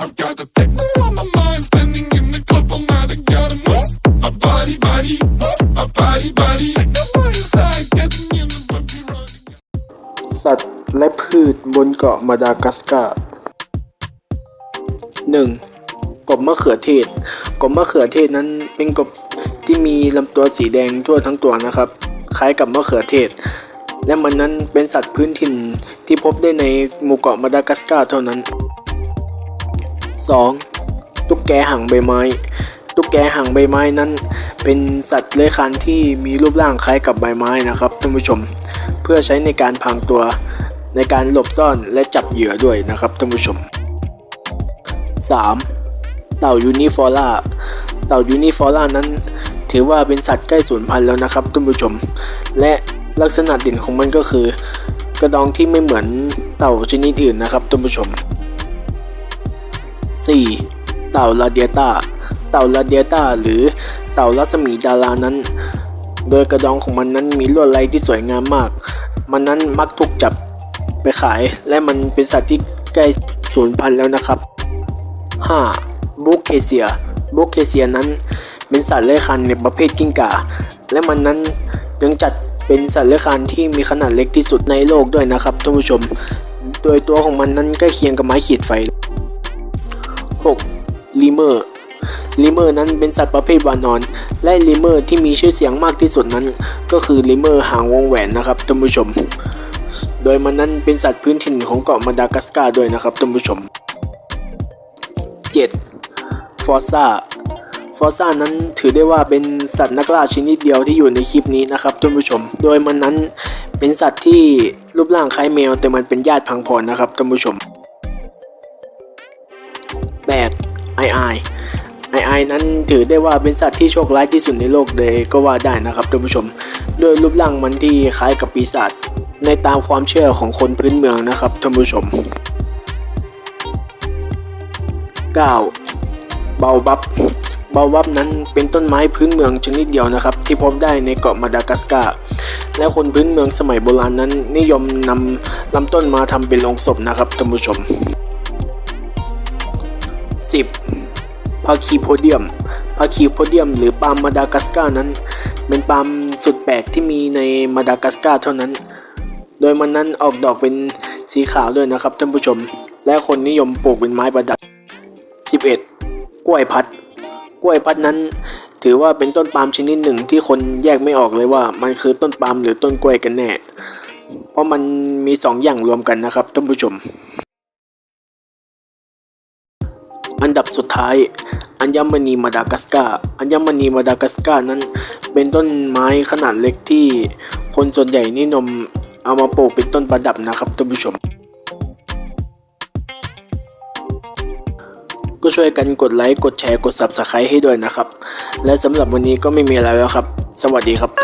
I've got the techno on my mind, spending in the club all night. I gotta move my body, body, move my body, body. Techno body side, getting in the bumpy ride. สัตว์และพืชบนเกาะมาดากัสการ์ 1. กบมะเขือเทศ กบมะเขือเทศนั้นเป็นกบที่มีลำตัวสีแดงทั่วทั้งตัวนะครับ คล้ายกับมะเขือเทศ และมันนั้นเป็นสัตว์พื้นถิ่นที่พบได้ในหมู่เกาะมาดากัสการ์เท่านั้น 2. ตุ๊กแกหางใบไม้ ตุ๊กแกหางใบไม้นั้น เป็นสัตว์เลื้อยคลานที่มีรูปร่างคล้ายกับใบไม้นะครับท่านผู้ชม เพื่อใช้ในการพรางตัวในการหลบซ่อนและจับเหยื่อด้วยนะครับท่านผู้ชม 3. เต่ายูนิฟอร่าเต่ายูนิฟอร่านั้น ถือว่าเป็นสัตว์ใกล้สูญพันธุ์แล้วนะครับท่านผู้ชม และลักษณะเด่นของมันก็คือ กระดองที่ไม่เหมือนเต่าชนิดอื่นนะครับท่านผู้ชม 4. เต่าลาเดียตาเต่าลาเดียตาหรือเต่ารัศมีดารานั้น โดยกระดองของมันนั้นมีลวดลายที่สวยงามมาก มันนั้นมักถูกจับไปขาย และมันเป็นสัตว์ที่ใกล้สูญพันธุ์แล้วนะครับ 5. บุกเคเซียบุกเคเซียนั้นเป็นสัตว์เลื้อยคลานในประเภทกิ้งก่า และมันนั้นยังจัดเป็นสัตว์เลื้อยคลานที่มีขนาดเล็กที่สุดในโลกด้วยนะครับท่านผู้ชม โดยตัวของมันนั้นใกล้เคียงกับไม้ขีดไฟ 6. ลีเมอร์ลีเมอร์นั้นเป็นสัตว์ประเภทวานอน และลีเมอร์ที่มีชื่อเสียงมากที่สุดนั้น ก็คือลีเมอร์หางวงแหวนนะครับท่านผู้ชม โดยมันนั้นเป็นสัตว์พื้นถิ่นของเกาะมาดากัสการ์ด้วยนะครับท่านผู้ชม 7. ฟอซ่าฟอซ่านั้นถือได้ว่าเป็นสัตว์นักล่าชนิดเดียวที่อยู่ในคลิปนี้นะครับท่านผู้ชม โดยมันนั้นเป็นสัตว์ที่รูปร่างคล้ายแมวแต่มันเป็นญาติพังพรนะครับท่านผู้ชม 8. ไอไอไอไอนั้นถือได้ว่าเป็นสัตว์ที่โชคร้ายที่สุดในโลกเลยก็ว่าได้นะครับท่านผู้ชมโดยรูปร่างมันที่คล้ายกับปีศาจในตามความเชื่อของคนพื้นเมืองนะครับท่านผู้ชม 9. เบาบับเบาบับนั้นเป็นต้นไม้พื้นเมืองชนิดเดียวนะครับ ที่พบได้ในเกาะมาดากัสการ์และคนพื้นเมืองสมัยโบราณนั้นนิยมนำลำต้นมาทำเป็นโลงศพนะครับท่านผู้ชม 10. พาคีโพเดียมพาคีโพเดียม หรือปาล์มมาดากัสการ์นั้น เป็นปาล์มสุดแปลกที่มีในมาดากัสการ์เท่านั้น โดยมันนั้นออกดอกเป็นสีขาวด้วยนะครับท่านผู้ชม และคนนิยมปลูกเป็นไม้ประดับ 11. กล้วยพัด กล้วยพัดนั้น ถือว่าเป็นต้นปาล์มชนิดหนึ่งที่คนแยกไม่ออกเลยว่า มันคือต้นปาล์มหรือต้นกล้วยกันแน่ เพราะมันมีสองอย่างรวมกันนะครับท่านผู้ชม อันดับสุดท้าย อัญมณีมาดากัสกาอัญมณีมาดากัสกานั้น เป็นต้นไม้ขนาดเล็กที่คนส่วนใหญ่นิยมเอามาปลูกเป็นต้นประดับนะครับท่านผู้ชม ก็ช่วยกันกดไลค์ กดแชร์ กด Subscribe ให้ด้วยนะครับ และสำหรับวันนี้ก็ไม่มีอะไรแล้วครับ สวัสดีครับ